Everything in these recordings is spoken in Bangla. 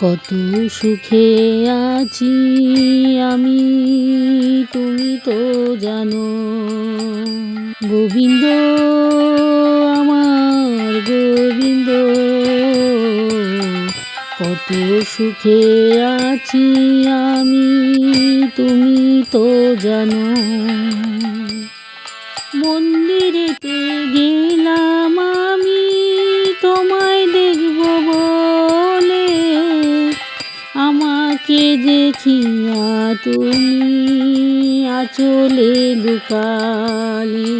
কত সুখে আছি আমি, তুমি তো জানো। গোবিন্দ, আমার গোবিন্দ, কত সুখে আছি আমি, তুমি তো জানো। মন্দিরেতে দেখিয়া তুমি আচলে লুকালে।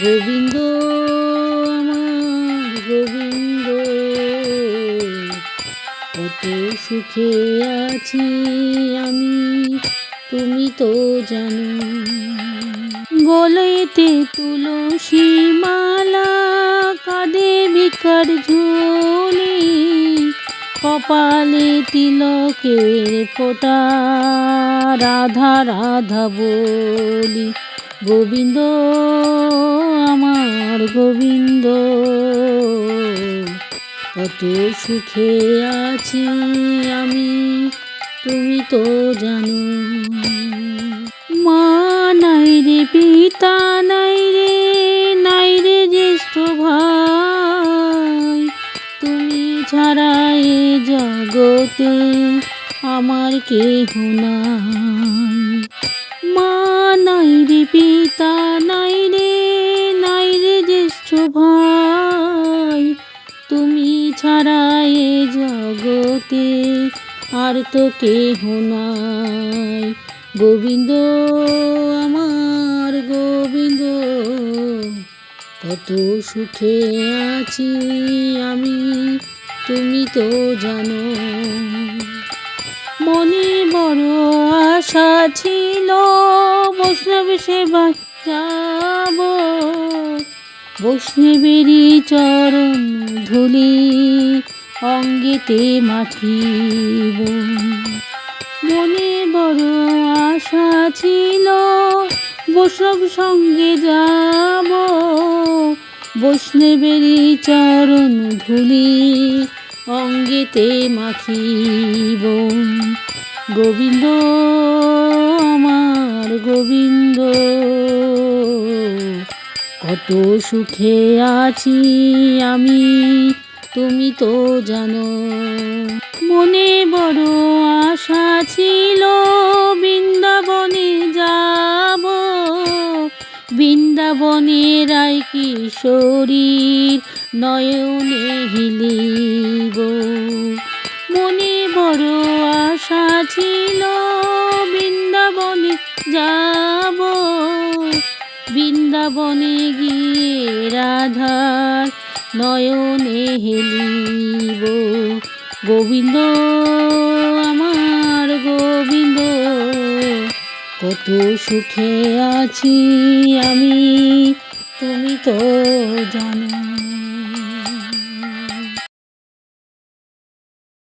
গোবিন্দ আমার গোবিন্দ, কত সুখে আছি আমি, তুমি তো জানো। গলেতে তুলসী মালা কাঁধে ভিকার ঝোলে কপালে তিলকের ফোঁটা রাধা রাধা বলি, গোবিন্দ, আমার গোবিন্দ, কত সুখে আছি আমি, তুমি তো জানো। মা নাই রে পিতা নাই ছাড়া এ জগতে আমার কেহ নাই। মা নাই রে পিতা, নাই রে নাই রে জ্যেষ্ঠ ভাই। তুমি ছাড়া এ জগতে আর তো কেহ নাই। গোবিন্দ, আমার গোবিন্দ, কত সুখে আছি আমি। তুমি তো জানো, মনে বড় আশা ছিল বৈষ্ণব সেবা যাব। বৈষ্ণবেরই চরণ ধুলি অঙ্গেতে মাখিব। মনে বড় আশা ছিল বৈষ্ণব সঙ্গে যাব। বৈষ্ণবেরই চরণ ধুলি অঙ্গেতে মাখিব। গোবিন্দ, আমার গোবিন্দ, কত সুখে আছি আমি, তুমি তো জানো। মনে বড় আশা ছিল কিশোরীর নয়নে হিলিব। মনে বড় আশা ছিল বৃন্দাবনে যাব। বৃন্দাবনে গিয়ে রাধার নয়নে হেলিব। গোবিন্দ, আমার গোবিন্দ, কত সুখে আছি আমি। তুমি তো জানো